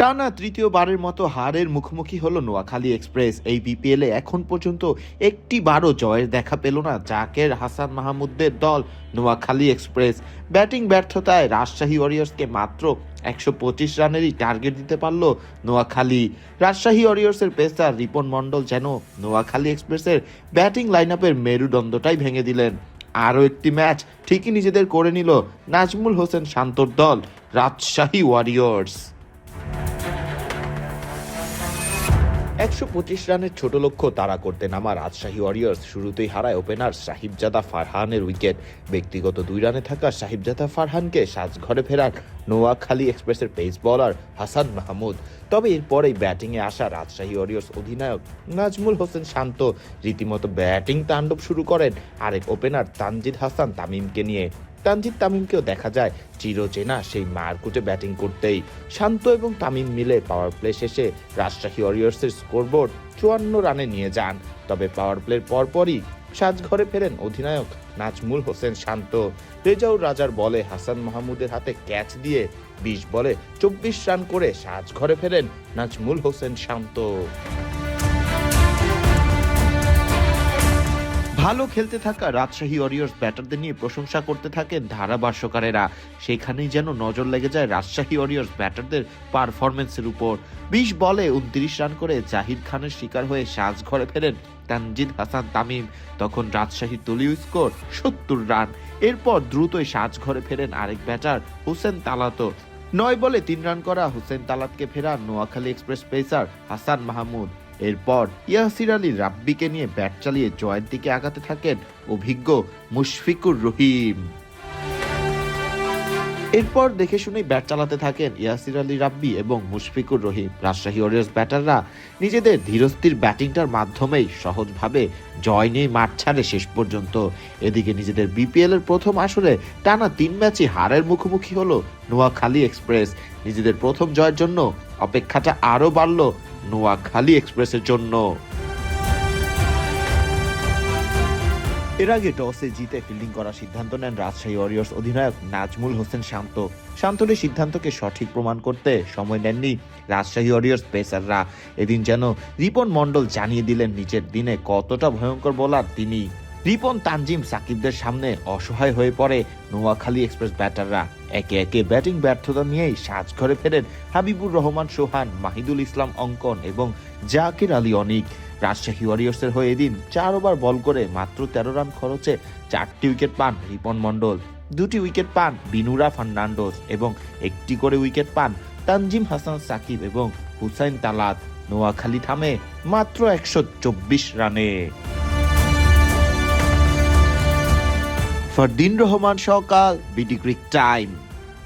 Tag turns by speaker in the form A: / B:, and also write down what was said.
A: টানা তৃতীয়বারের মতো হারের মুখোমুখি হলো নোয়াখালী এক্সপ্রেস। এই বিপিএল এখন পর্যন্ত একটি বারও জয়ের দেখা পেল না জাকের হাসান মাহমুদদের দল নোয়াখালী এক্সপ্রেস। ব্যাটিং ব্যর্থতায় রাজশাহী ওয়ারিয়র্সকে মাত্র একশো পঁচিশ রানেরই টার্গেট দিতে পারল নোয়াখালী। রাজশাহী ওয়ারিয়র্সের পেসার রিপন মণ্ডল যেন নোয়াখালী এক্সপ্রেসের ব্যাটিং লাইন আপের মেরুদণ্ডটাই ভেঙে দিলেন। আরও একটি ম্যাচ ঠিকই নিজেদের করে নিল নাজমুল হোসেন শান্তর দল রাজশাহী ওয়ারিয়র্স। একশো পঁচিশ রানের ছোট লক্ষ্য তারা করতে নামা রাজশাহী ওয়ারিয়ার্স। শুরুতেই হারায় ওপেনার সাহিবজাদা ফারহানের উইকেট। ব্যক্তিগত দুই রানে থাকা সাহিবজাদা ফারহানকে সাজঘরে ফেরান নোয়াখালী এক্সপ্রেসের পেস বলার হাসান মাহমুদ। তবে এরপরেই ব্যাটিংয়ে আসা রাজশাহী ওয়ারিয়ার্স অধিনায়ক নাজমুল হোসেন শান্ত। রীতিমতো ব্যাটিং তাণ্ডব শুরু করেন আরেক ওপেনার তানজিদ হাসান তামিমকে নিয়ে। তানজিদ তামিমকেও দেখা যায় চিরচেনা সেই মারকুটে ব্যাটিং করতেই। শান্ত এবং তামিম মিলে পাওয়ার প্লে শেষে রাজশাহী ওয়ারিয়ার্সের স্কোরবোর্ড চুয়ান্ন রানে নিয়ে যান। তবে পাওয়ার প্লের পরপরই সাজঘরে ফেরেন অধিনায়ক নাজমুল হোসেন শান্ত। রেজাউর রাজার বলে হাসান মাহমুদের হাতে ক্যাচ দিয়ে বিশ বলে চব্বিশ রান করে সাজঘরে ফেরেন নাজমুল হোসেন শান্ত। ভালো খেলতে থাকা রাজশাহী ওয়ারিয়র্স ব্যাটারদের নিয়ে প্রশংসা করতে থাকেন ধারাভাষ্যকারেরা। সেখানেই যেন নজর লেগে যায় রাজশাহী ওয়ারিয়র্স ব্যাটারদের পারফরমেন্সের উপর। বিশ বলে উনত্রিশ রান করে জাহির খানের শিকার হয়ে সাজ ঘরে ফেরেন তানজিদ হাসান তামিম। তখন রাজশাহী দলীয় স্কোর সত্তর রান। এরপর দ্রুতই সাজ ঘরে ফেরেন আরেক ব্যাটার হোসেন তালাতো নয় বলে তিন রান করা হোসেন তালাতকে ফেরান নোয়াখালী এক্সপ্রেস পেসার হাসান মাহমুদ। এরপর ইয়াসির আলী রাব্বিকে নিয়ে ব্যাট চালিয়ে জয়ের দিকে আগাতে থাকেন অভিজ্ঞ মুশফিকুর রহিম। এরপর দেখে শুনেই ব্যাট চালাতে থাকেন ইয়াসির আলী রাব্বি এবং মুশফিকুর রহিম। রাজশাহী ওয়ারিয়ার্স ব্যাটাররা নিজেদের ধীরস্থির ব্যাটিংটার মাধ্যমেই সহজভাবে জয় নিয়ে মাঠ ছাড়ে শেষ পর্যন্ত। এদিকে নিজেদের বিপিএল এর প্রথম আসরে টানা তিন ম্যাচে হারের মুখোমুখি হলো নোয়াখালী এক্সপ্রেস। নিজেদের প্রথম জয়ের জন্য অপেক্ষাটা আরও বাড়ল নোয়াখালী এক্সপ্রেসের জন্য। এর আগে টসে জিতে ফিল্ডিং করার সিদ্ধান্ত নেন রাজশাহী ওয়ারিয়র্স অধিনায়ক নাজমুল হোসেন শান্ত। শান্তর এই সিদ্ধান্তকে সঠিক প্রমাণ করতে সময় নেননি রাজশাহী ওয়ারিয়র্স পেসাররা। এদিন যেন রিপন মণ্ডল জানিয়ে দিলেন, নিচের দিনে কতটা ভয়ঙ্কর বোলার তিনি। রিপন, তানজিম, সাকিবদের সামনে অসহায় হয়ে পড়ে নোয়াখালী এক্সপ্রেস ব্যাটাররা। একে একে ব্যাটিং ব্যর্থতা নিয়েই সাজঘরে ফেরেন হাবিবুর রহমান, সোহান, মাহিদুল ইসলাম, অঙ্কন এবং জাকির আলী অনিক। রাজশাহী ওয়ারিয়র্সের হয়ে এদিন চার ওভার বল করে মাত্র তেরো রান খরচে চারটি উইকেট পান রিপন মণ্ডল। দুটি উইকেট পান বিনুরা ফার্নান্ডোস এবং একটি করে উইকেট পান তানজিম হাসান, সাকিব এবং হুসাইন তালাত। নোয়াখালী থামে মাত্র একশো চব্বিশ রানে। ফরদিন রহমান সকাল বিডি গ্রিক টাইম।